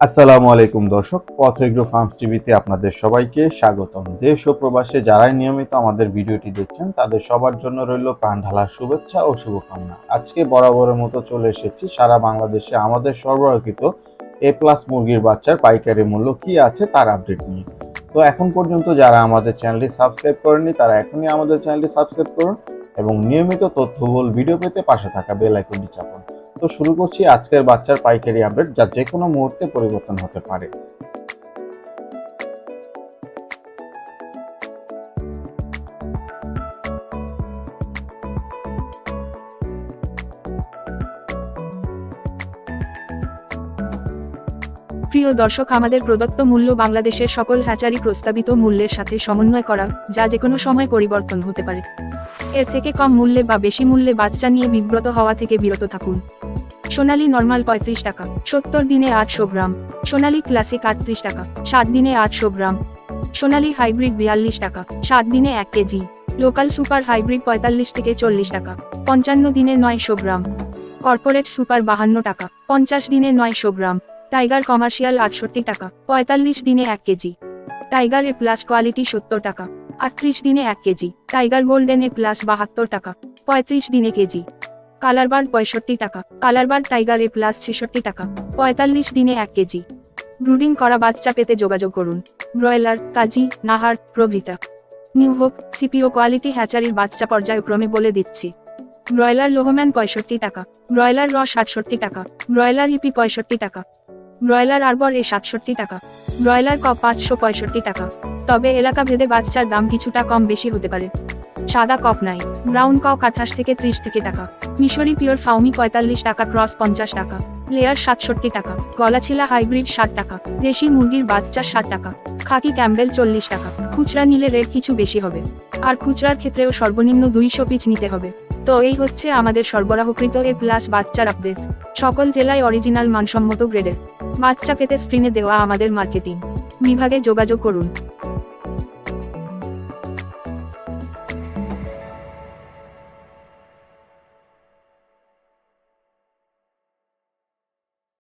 আসসালামু আলাইকুম দর্শক পথ এগ্রো ফার্মস টিভিতে আপনাদের সবাইকে স্বাগতম। দেশ ও প্রবাসে যারাই নিয়মিত আমাদের ভিডিওটি দেখছেন, তাদের সবার জন্য রইল প্রাণ ঢালার শুভেচ্ছা ও শুভকামনা। আজকে বরাবরের মতো চলে এসেছি সারা বাংলাদেশে আমাদের সরবরাহকৃত এ প্লাস মুরগির বাচ্চার পাইকারি মূল্য কি আছে তার আপডেট নিয়ে। তো এখন পর্যন্ত যারা আমাদের চ্যানেলটি সাবস্ক্রাইব করেননি, তারা এখনই আমাদের চ্যানেলটি সাবস্ক্রাইব করুন এবং নিয়মিত তথ্যবহুল ভিডিও পেতে পাশে থাকা বেল আইকনটি চাপুন। তো শুরু করছি আজকের বাচ্চার পাইকারি আপডেট যা যে কোনো মুহূর্তে পরিবর্তন হতে পারে। প্রিয় দর্শক, আমাদের প্রদত্ত মূল্য বাংলাদেশের সকল হ্যাচারি প্রস্তাবিত মূল্যের সাথে সমন্বয় করা যা যে কোনো সময় পরিবর্তন হতে পারে। এর থেকে কম মূল্যে বা বেশি মূল্যে বাচ্চা নিয়ে বিব্রত হওয়া থেকে বিরত থাকুন। সোনালী নর্মাল পঁয়ত্রিশ টাকা, সত্তর দিনে আটশো গ্রাম, সোনালী ক্লাসিক আটত্রিশ টাকা, সাত দিনে আটশো গ্রাম, সোনালী হাইব্রিড বিয়াল্লিশ টাকা, সাত দিনে এক কেজি লোকাল সুপার হাইব্রিড পঁয়তাল্লিশ থেকে চল্লিশ টাকা, পঞ্চান্ন দিনে নয়শো গ্রাম কর্পোরেট সুপার বাহান্ন টাকা, পঞ্চাশ দিনে নয়শো গ্রাম টাইগার কমার্শিয়াল আটষট্টি টাকা, পঁয়তাল্লিশ দিনে এক KG tiger A plus quality সত্তর টাকা, আটত্রিশ দিনে এক KG tiger golden A plus বাহাত্তর টাকা, পঁয়ত্রিশ দিনে কেজি কালারবার পঁয়ষট্টি টাকা। কালারবার টাইগার এ প্লাস ছেষট্টি টাকা। পঁয়তাল্লিশ দিনে এক কেজি। ব্রুডিং করা বাচ্চা পেতে যোগাযোগ করুন। ব্রয়লার, কাজী, নাহার, প্রভৃতা। নিউ হোপ, সিপিও কোয়ালিটি হ্যাচারির বাচ্চা পর্যায়ক্রমে বলে দিচ্ছি। ব্রয়লার লোহম্যান পঁয়ষট্টি টাকা। ব্রয়লার র সাতষট্টি টাকা। ব্রয়লার ইপি পঁয়ষট্টি টাকা। ব্রয়লার আরবর এ সাতষট্টি টাকা। ব্রয়লার ক পাঁচশো পঁয়ষট্টি টাকা। তবে এলাকা ভেদে বাচ্চার দাম কিছুটা কম বেশি হতে পারে। সাদা কক নাই, ব্রাউন কক আঠাশ থেকে ত্রিশ থেকে টাকা, মিশরি পিওর ফাউমি পঁয়তাল্লিশ টাকা, ক্রস পঞ্চাশ টাকা, লেয়ার সাতষট্টি টাকা গলাছিলা হাইব্রিড ষাট টাকা, দেশি মুরগির বাচ্চা ষাট টাকা, খাকি ক্যাম্বেল চল্লিশ টাকা, খুচরা নিলে রেট কিছু বেশি হবে। আর খুচরার ক্ষেত্রেও সর্বনিম্ন দুইশো পিচ নিতে হবে। তো এই হচ্ছে আমাদের সরবরাহকৃত এ প্লাস বাচ্চার আপডেট। সকল জেলায় অরিজিনাল মানসম্মত গ্রেডের বাচ্চা পেতে স্ক্রিনে দেওয়া আমাদের মার্কেটিং বিভাগে যোগাযোগ করুন।